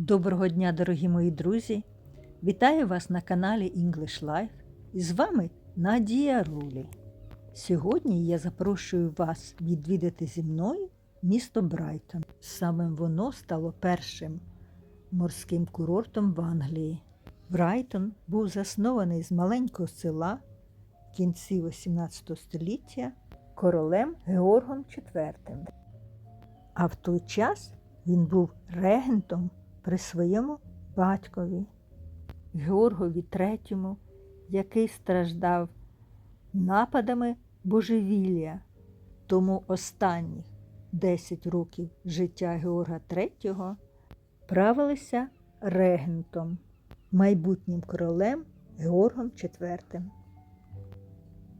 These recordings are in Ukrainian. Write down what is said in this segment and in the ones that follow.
Доброго дня, дорогі мої друзі! Вітаю вас на каналі English Life і з вами Надія Рулі. Сьогодні я запрошую вас відвідати зі мною місто Брайтон. Саме воно стало першим морським курортом в Англії. Брайтон був заснований з маленького села в кінці XVIII століття королем Георгом IV. А в той час він був регентом при своєму батькові Георгові III, який страждав нападами божевілля. Тому останні 10 років життя Георга III правилися регентом, майбутнім королем Георгом IV.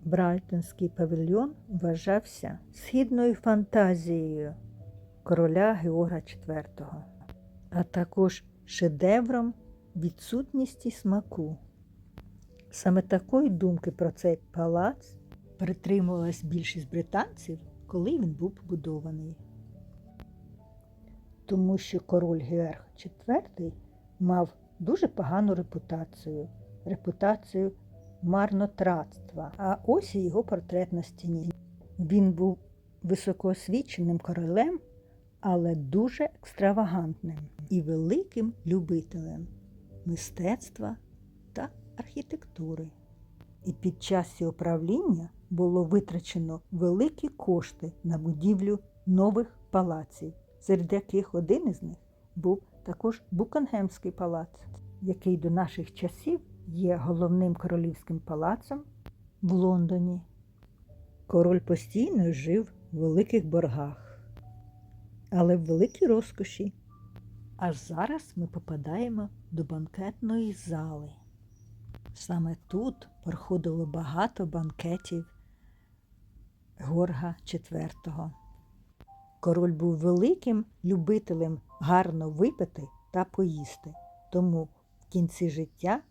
Брайтонський павільйон вважався східною фантазією короля Георга IV, а також шедевром відсутності смаку. Саме такої думки про цей палац притримувалась більшість британців, коли він був побудований. Тому що король Георг IV мав дуже погану репутацію, репутацію марнотратства. А ось і його портрет на стіні. Він був високоосвіченим королем, але дуже екстравагантним і великим любителем мистецтва та архітектури. І під час його правління було витрачено великі кошти на будівлю нових палаців, серед яких один із них був також Букингемський палац, який до наших часів є головним королівським палацом в Лондоні. Король постійно жив в великих боргах, але в великій розкоші. Аж зараз ми попадаємо до банкетної зали. Саме тут проходило багато банкетів Горга IV. Король був великим любителем гарно випити та поїсти, тому в кінці життя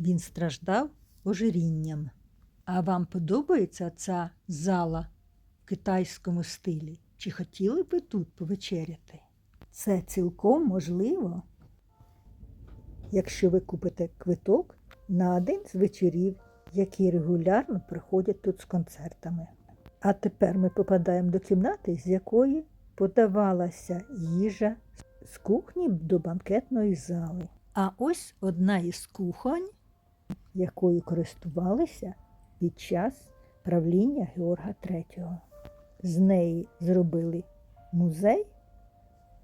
він страждав ожирінням. А вам подобається ця зала в китайському стилі? Чи хотіли б ви тут повечеряти? Це цілком можливо, якщо ви купите квиток на один з вечорів, які регулярно приходять тут з концертами. А тепер ми попадаємо до кімнати, з якої подавалася їжа з кухні до банкетної зали. А ось одна із кухонь, якою користувалися під час правління Георга III. З неї зробили музей,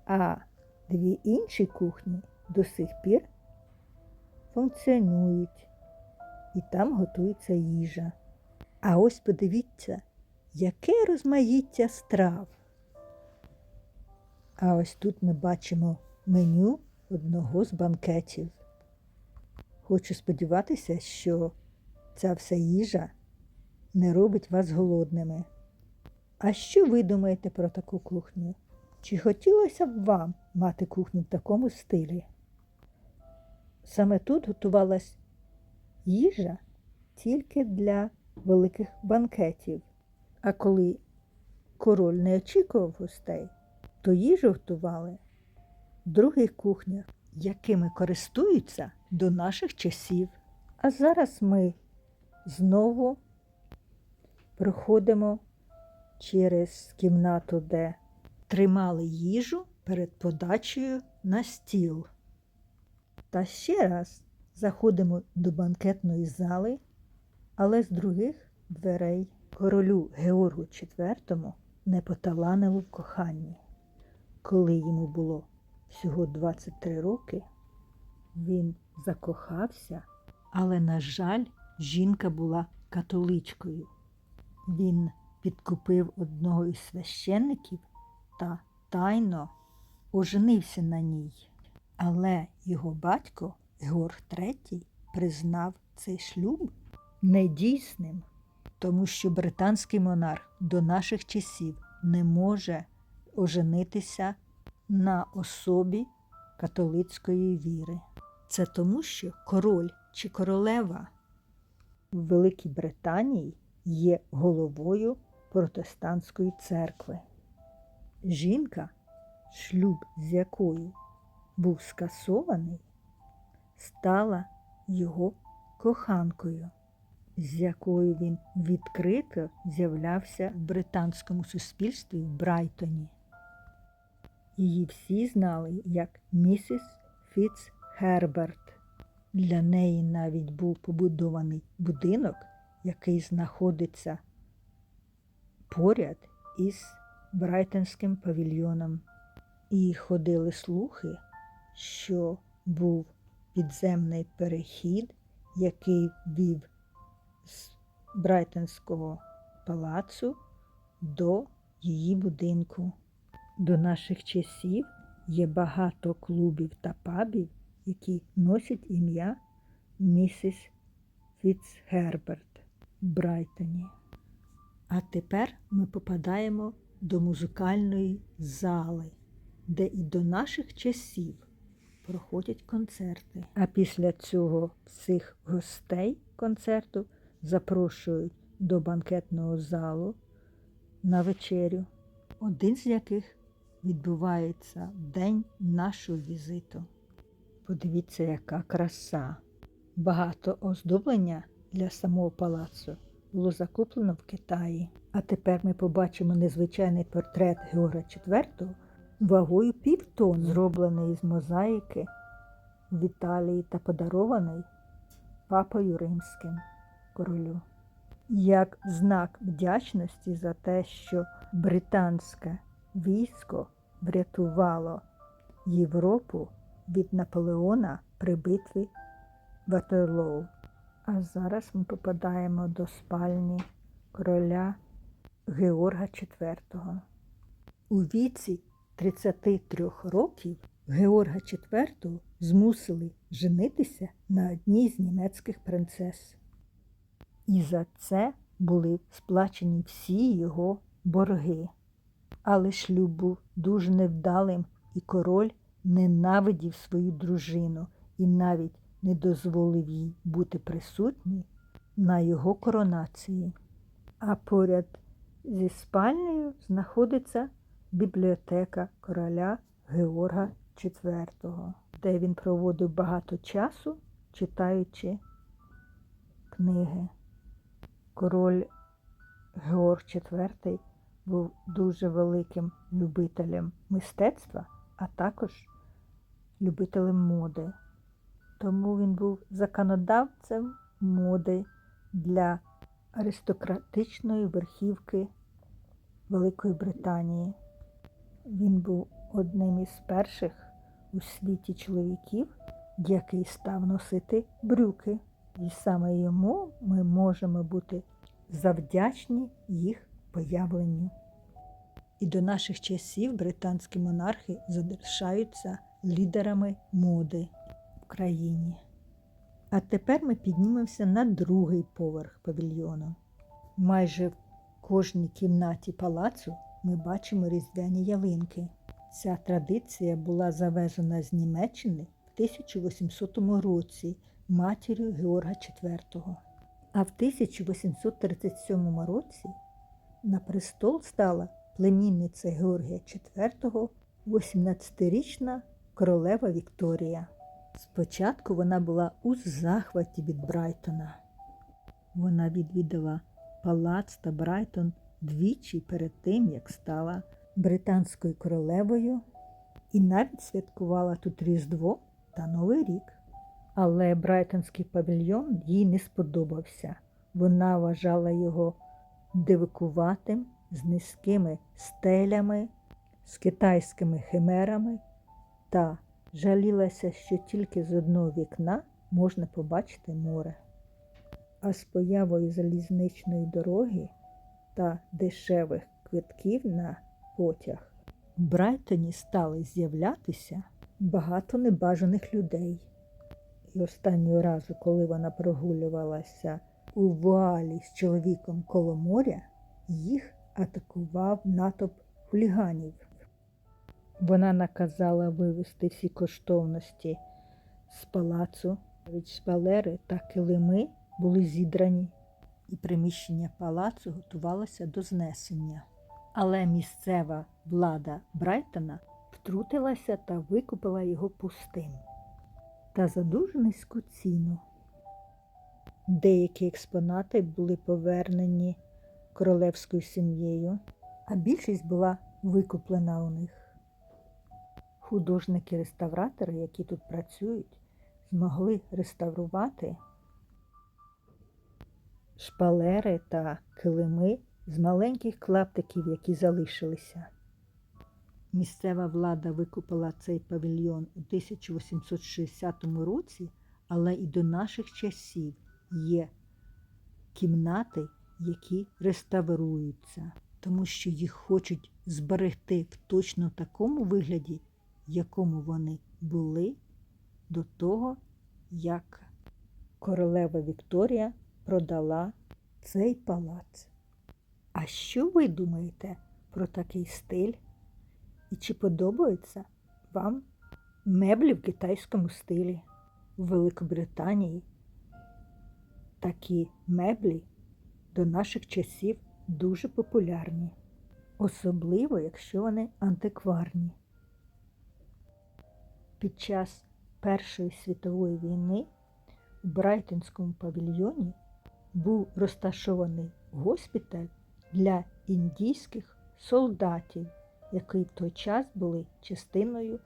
а дві інші кухні до сих пір функціонують і там готується їжа. А ось подивіться, яке розмаїття страв. А ось тут ми бачимо меню одного з банкетів. Хочу сподіватися, що ця вся їжа не робить вас голодними. А що ви думаєте про таку кухню? Чи хотілося б вам мати кухню в такому стилі? Саме тут готувалась їжа тільки для великих банкетів. А коли король не очікував гостей, то їжу готували в других кухнях, якими користуються до наших часів. А зараз ми знову проходимо через кімнату, де тримали їжу перед подачею на стіл. Та ще раз заходимо до банкетної зали, але з других дверей королю Георгу IV не поталанило в коханні. Коли йому було всього 23 роки, він закохався, але, на жаль, жінка була католичкою. Він підкупив одного із священників та тайно оженився на ній. Але його батько Георг III признав цей шлюб недійсним, тому що британський монарх до наших часів не може оженитися на особі католицької віри. Це тому, що король чи королева в Великій Британії є головою протестантської церкви. Жінка, шлюб з якою був скасований, стала його коханкою, з якою він відкрито з'являвся в британському суспільстві в Брайтоні. Її всі знали як місіс Фіцгерберт. Для неї навіть був побудований будинок, який знаходиться поряд із Брайтонським павільйоном. І ходили слухи, що був підземний перехід, який вів з Брайтонського палацу до її будинку. До наших часів є багато клубів та пабів, які носять ім'я місіс Фіцгерберт в Брайтоні. А тепер ми попадаємо до музикальної зали, де і до наших часів проходять концерти. А після цього всіх гостей концерту запрошують до банкетного залу на вечерю, один з яких відбувається день нашого візиту. Подивіться, яка краса! Багато оздоблення для самого палацу було закуплено в Китаї. А тепер ми побачимо незвичайний портрет Георга IV вагою півтонни, зроблений із мозаїки в Італії та подарований папою римським королю. Як знак вдячності за те, що британське військо врятувало Європу від Наполеона при битві Ватерлоу. А зараз ми попадаємо до спальні короля Георга IV. У віці 33 років Георга IV змусили женитися на одній з німецьких принцес. І за це були сплачені всі його борги. Але шлюб був дуже невдалим, і король ненавидів свою дружину і навіть не дозволив їй бути присутній на його коронації. А поряд зі спальнею знаходиться бібліотека короля Георга IV, де він проводив багато часу, читаючи книги. Король Георг IV був дуже великим любителем мистецтва, а також любителем моди. Тому він був законодавцем моди для аристократичної верхівки Великої Британії. Він був одним із перших у світі чоловіків, який став носити брюки. І саме йому ми можемо бути завдячні їх появленню. І до наших часів британські монархи залишаються лідерами моди країні. А тепер ми піднімемося на другий поверх павільйону. Майже в кожній кімнаті палацу ми бачимо різдвяні ялинки. Ця традиція була завезена з Німеччини в 1800 році матір'ю Георга IV. А в 1837 році на престол стала племінниця Георгія IV, 18-річна королева Вікторія. Спочатку вона була у захваті від Брайтона. Вона відвідала палац та Брайтон двічі перед тим, як стала британською королевою, і навіть святкувала тут Різдво та Новий рік. Але Брайтонський павільйон їй не сподобався. Вона вважала його дивикуватим, з низькими стелями, з китайськими химерами та жалілася, що тільки з одного вікна можна побачити море. А з появою залізничної дороги та дешевих квитків на потяг в Брайтоні стали з'являтися багато небажаних людей. І останнього разу, коли вона прогулювалася у вуалі з чоловіком коло моря, їх атакував натовп хуліганів. Вона наказала вивезти всі коштовності з палацу, навіть шпалери та килими були зідрані, і приміщення палацу готувалося до знесення. Але місцева влада Брайтона втрутилася та викупила його пустим та за дуже низьку ціну. Деякі експонати були повернені королевською сім'єю, а більшість була викуплена у них. Художники-реставратори, які тут працюють, змогли реставрувати шпалери та килими з маленьких клаптиків, які залишилися. Місцева влада викупила цей павільйон у 1860 році, але і до наших часів є кімнати, які реставруються, тому що їх хочуть зберегти в точно такому вигляді, якому вони були до того, як королева Вікторія продала цей палац. А що ви думаєте про такий стиль? І чи подобаються вам меблі в китайському стилі? У Великобританії такі меблі до наших часів дуже популярні, особливо якщо вони антикварні. Під час Першої світової війни у Брайтонському павільйоні був розташований госпіталь для індійських солдатів, які в той час були частиною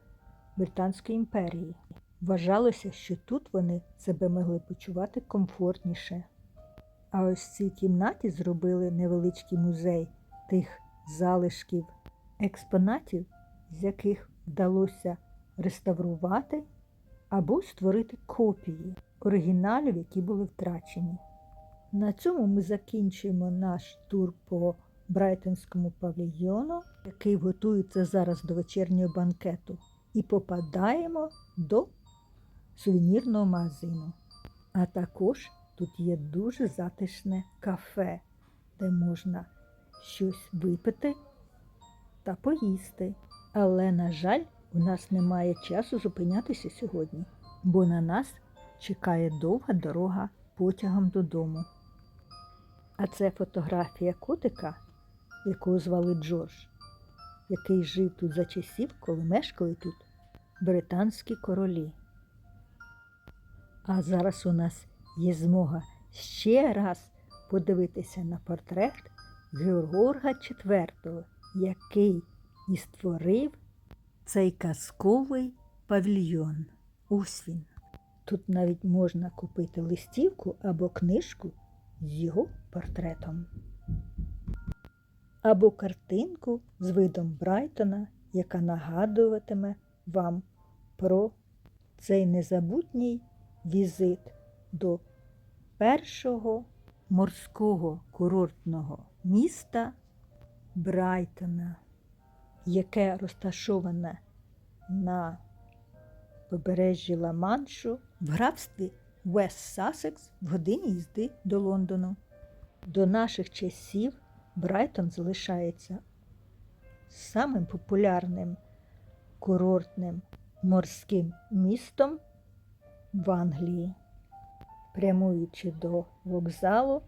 Британської імперії. Вважалося, що тут вони себе могли почувати комфортніше. А ось в цій кімнаті зробили невеличкий музей тих залишків експонатів, з яких вдалося реставрувати або створити копії оригіналів, які були втрачені. На цьому ми закінчуємо наш тур по Брайтонському павільйону, який готується зараз до вечірнього банкету, і попадаємо до сувенірного магазину. А також тут є дуже затишне кафе, де можна щось випити та поїсти. Але, на жаль, у нас немає часу зупинятися сьогодні, бо на нас чекає довга дорога потягом додому. А це фотографія котика, якого звали Джордж, який жив тут за часів, коли мешкали тут британські королі. А зараз у нас є змога ще раз подивитися на портрет Георга IV, який і створив цей казковий павільйон. Ось він. Тут навіть можна купити листівку або книжку з його портретом. Або картинку з видом Брайтона, яка нагадуватиме вам про цей незабутній візит до першого морського курортного міста Брайтона, яке розташоване на побережжі Ла-Маншу в графстві Вест Сассекс в годині їзди до Лондону. До наших часів Брайтон залишається самим популярним курортним морським містом в Англії. Прямуючи до вокзалу,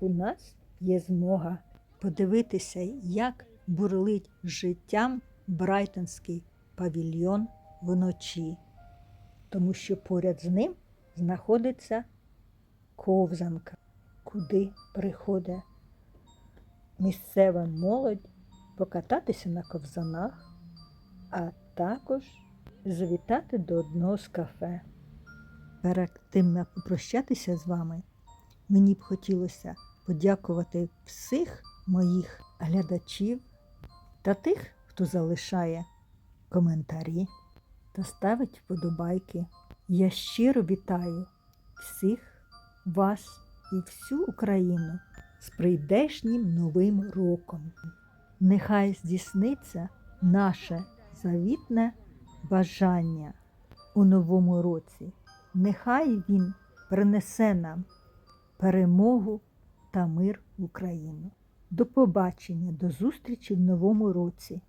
у нас є змога подивитися, як бурлить життям Брайтонський павільйон вночі, тому що поряд з ним знаходиться ковзанка, куди приходить місцева молодь покататися на ковзанах, а також завітати до одного з кафе. Перед тим як попрощатися з вами, мені б хотілося подякувати всіх моїх глядачів та тих, хто залишає коментарі та ставить вподобайки. Я щиро вітаю всіх вас і всю Україну з прийдешнім новим роком. Нехай здійсниться наше завітне бажання у новому році. Нехай він принесе нам перемогу та мир в Україну. До побачення, до зустрічі в новому році.